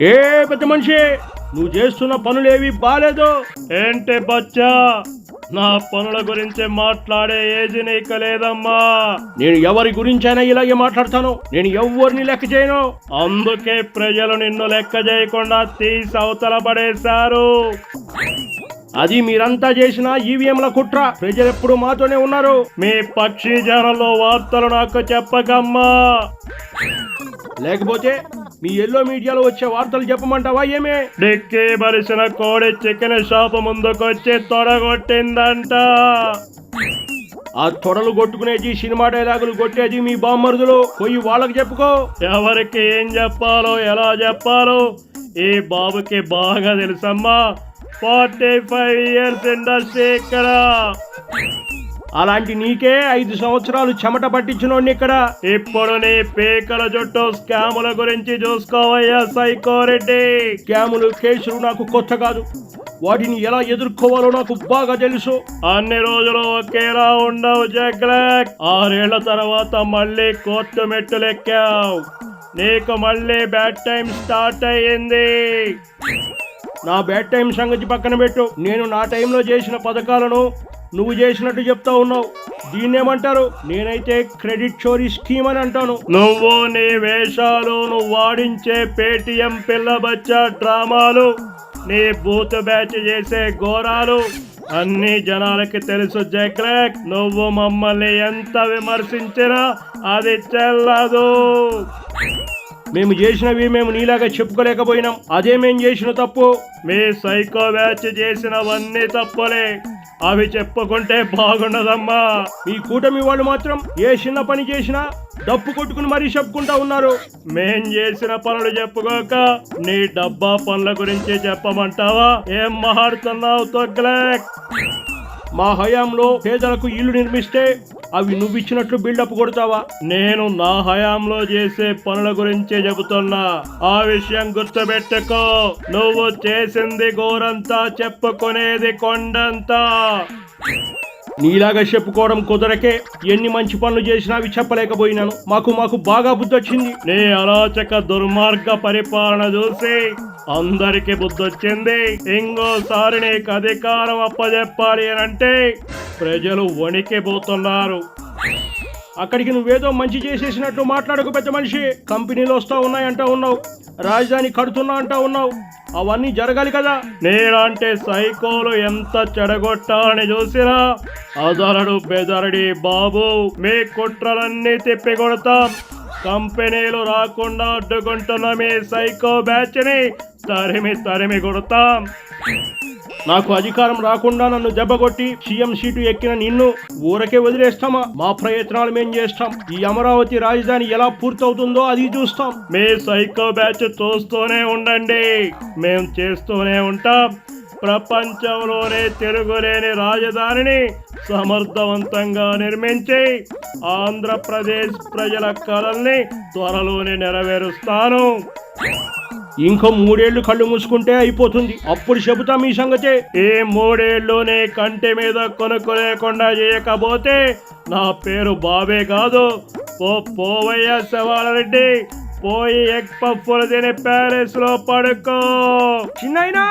ఏ పెద్ద మనిషి నువ్వు చేస్తున్న పనులేవి బాలేదు? ఏంటి బచ్చా? నా పనుల గురించి మాట్లాడే ఏజ్ నీకు లేదమ్మా. నేను ఎవరి గురించైనా ఇలాగే మాట్లాడతాను? నేను ఎవరిని లెక్క చేయను. అందుకే ప్రజలు నిన్ను లెక్క చేయకుండా తీసి అవతల పడేశారు. అది మీరంతా చేసిన ఈవీఎంల కుట్ర. ప్రజలు ఎప్పుడు మాతోనే ఉన్నారు. మీ పక్షి ఛానల్లో వార్తలు నాకు చెప్పకమ్మా. లేకపోతే మీ ఎల్లో మీడియాలో వచ్చే వార్తలు చెప్పమంటావా ఏమే? డిక్కి బరిసిన కోడి చికెన్ షాప్ ముందుకొచ్చి తొడగొట్టిందంట. ఆ తొడలు కొట్టుకునేది సినిమా డైలాగులు కొట్టేది మీ బామ్మరుదులు. పోయి వాళ్ళకి చెప్పుకో. ఎవరికి ఏం చెప్పాలో ఎలా చెప్పాలో ఈ బాబుకి బాగా తెలుసమ్మా. ఫార్టీ ఫైవ్ ఇయర్స్ ఇండస్ట్రీ ఇక్కడ. అలాంటి నీకే ఐదు సంవత్సరాలు చెమట పట్టించినోడిని ఇక్కడ. ఇప్పుడు నీ పేకల జుట్టు స్కాముల గురించి చూసుకోవయ్యా సైకోరెడ్డి స్కాములు కేసులు నాకు కొత్త కాదు. వాటిని ఎలా ఎదుర్కోవాలో నాకు బాగా తెలుసు. అన్ని రోజులు ఒకేలా ఉండవు జగ్లాక్. ఆరేళ్ళ తర్వాత మళ్ళీ కోర్టు మెట్టులెక్కావు. నీకు మళ్ళీ బ్యాడ్ టైం స్టార్ట్ అయ్యింది. నా బ్యాడ్ టైం సంగతి పక్కన పెట్టు. నేను నా టైంలో చేసిన పథకాలను నువ్వు చేసినట్టు చెప్తా ఉన్నావు. దీన్నేమంటారు నేనైతే క్రెడిట్ చోరీ స్కీమ్ అని అంటాను. నువ్వు నీ వేషాలు నువ్వు వాడించే పేటిఎం పిల్ల బచ్చా డ్రామాలు నీ బూత్ బ్యాచ్ చేసే ఘోరాలు అన్ని జనాలకి తెలుసు జక్రాక్ నువ్వు మమ్మల్ని ఎంత విమర్శించినా అది చెల్లదు. మేము చేసినవి మేము నీలాగా చెప్పుకోలేకపోయినాం. అదే మేము చేసిన తప్పు. మీ సైకో బ్యాచ్ చేసినవన్నీ తప్పులే. అవి చెప్పుకుంటే బాగుండదమ్మా. మీ కూటమి వాళ్ళు మాత్రం ఏ చిన్న పని చేసినా డప్పు కొట్టుకుని మరీ చెప్పుకుంటా ఉన్నారు. మేం చేసిన పనులు చెప్పుకోక నీ డబ్బా పనుల గురించి చెప్పమంటావా? ఏం మాట్లాడుతున్నావు తొగ్లక్? మా హయాంలో పేదలకు ఇల్లు నిర్మిస్తే అవి నువ్వు ఇచ్చినట్లు బిల్డప్ కొడతావా? నేను నా హయాంలో చేసే పనుల గురించే చెబుతున్నా. ఆ విషయం గుర్తుపెట్టుకో. నువ్వు చేసింది గోరంతా చెప్పుకునేది కొండంతా. నీలాగా చెప్పుకోవడం కుదరకే ఎన్ని మంచి పనులు చేసినా అవి చెప్పలేకపోయినాను. మాకు మాకు బాగా బుద్ధి వచ్చింది. నీ అరాచక దుర్మార్గ పరిపాలన చూసి అందరికి బుద్ధి వచ్చింది. ఇంకోసారి నీకు అధికారం అప్పజెప్పాలి అని అంటే ప్రజలు వణికిపోతున్నారు. అక్కడికి నువ్వేదో మంచి చేసేసినట్టు మాట్లాడకు పెద్ద మనిషి. కంపెనీలు వస్తా ఉన్నాయంటా ఉన్నావు. రాజధాని కడుతున్నా అంటా ఉన్నావు. అవన్నీ జరగాలి కదా. నేనంటే సైకోలు ఎంత చెడగొట్టాలని చూసినా అదరడు బెదరడి బాబు మీ కుట్రలన్నీ తిప్పి కొడతాం కంపెనీలు రాకుండా అడ్డుకుంటున్న మీ సైకో బ్యాచ్ని తరిమి తరిమి కొడతాం. నాకు అధికారం రాకుండా నన్ను దెబ్బగొట్టి సీఎం సీటు ఎక్కిన నిన్ను ఊరకే వదిలేస్తామా? మా ప్రయత్నాలు మేం చేస్తాం. ఈ అమరావతి రాజధాని ఎలా పూర్తవుతుందో అది చూస్తాం. మీ సైకో బ్యాచ్ చూస్తూనే ఉండండి. మేం చేస్తూనే ఉంటాం. ప్రపంచంలోనే తిరుగులేని రాజధానిని సమర్థవంతంగా నిర్మించి ఆంధ్రప్రదేశ్ ప్రజల కలల్ని త్వరలోనే నెరవేరుస్తాను. ఇంకో మూడేళ్ళు కళ్ళు మూసుకుంటే అయిపోతుంది. అప్పుడు చెబుతా మీ సంగతే. ఏ మూడేళ్ళునే కంటి మీద కొనుక్కు లేకుండా చేయకపోతే నా పేరు బాబే కాదు. ఓ పోవయ్య శవాలరెడ్డి. పోయి ఎగ్ పప్పులు తినే ప్యాలెస్లో పడుకో. చిన్నైనా